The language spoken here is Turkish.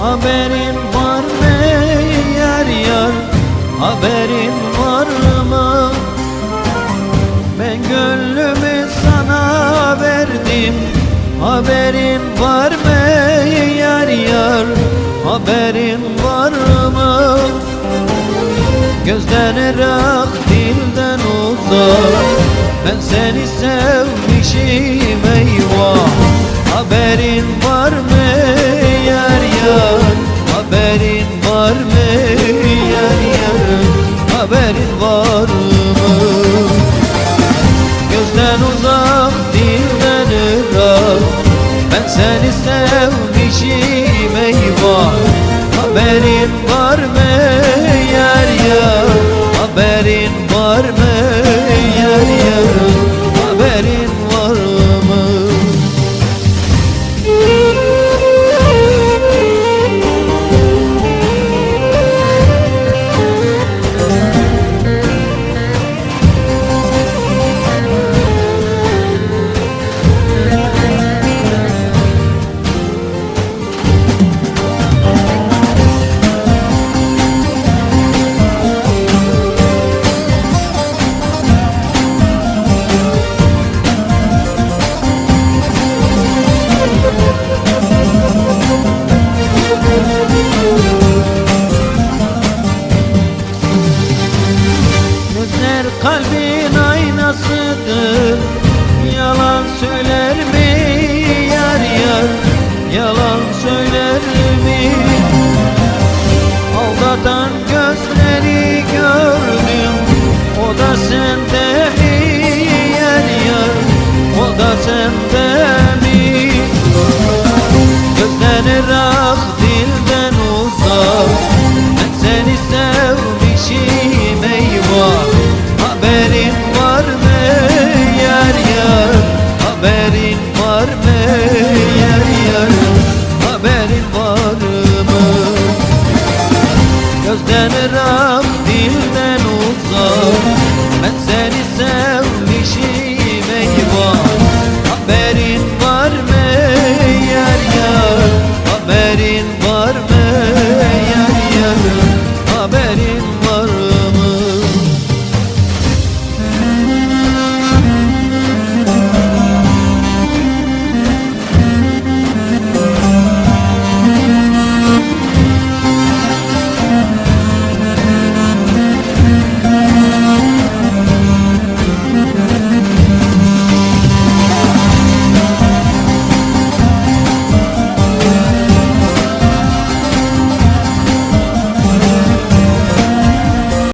Haberin var mı yar yar? Haberin var mı? Ben gönlümü sana verdim. Haberin var mı yar yar? Haberin var mı? Gözden ırak Haberin var mı? Gözden uzak dilden ırak. Ben seni sevmişim eyvah. Haberin var mı yar yar in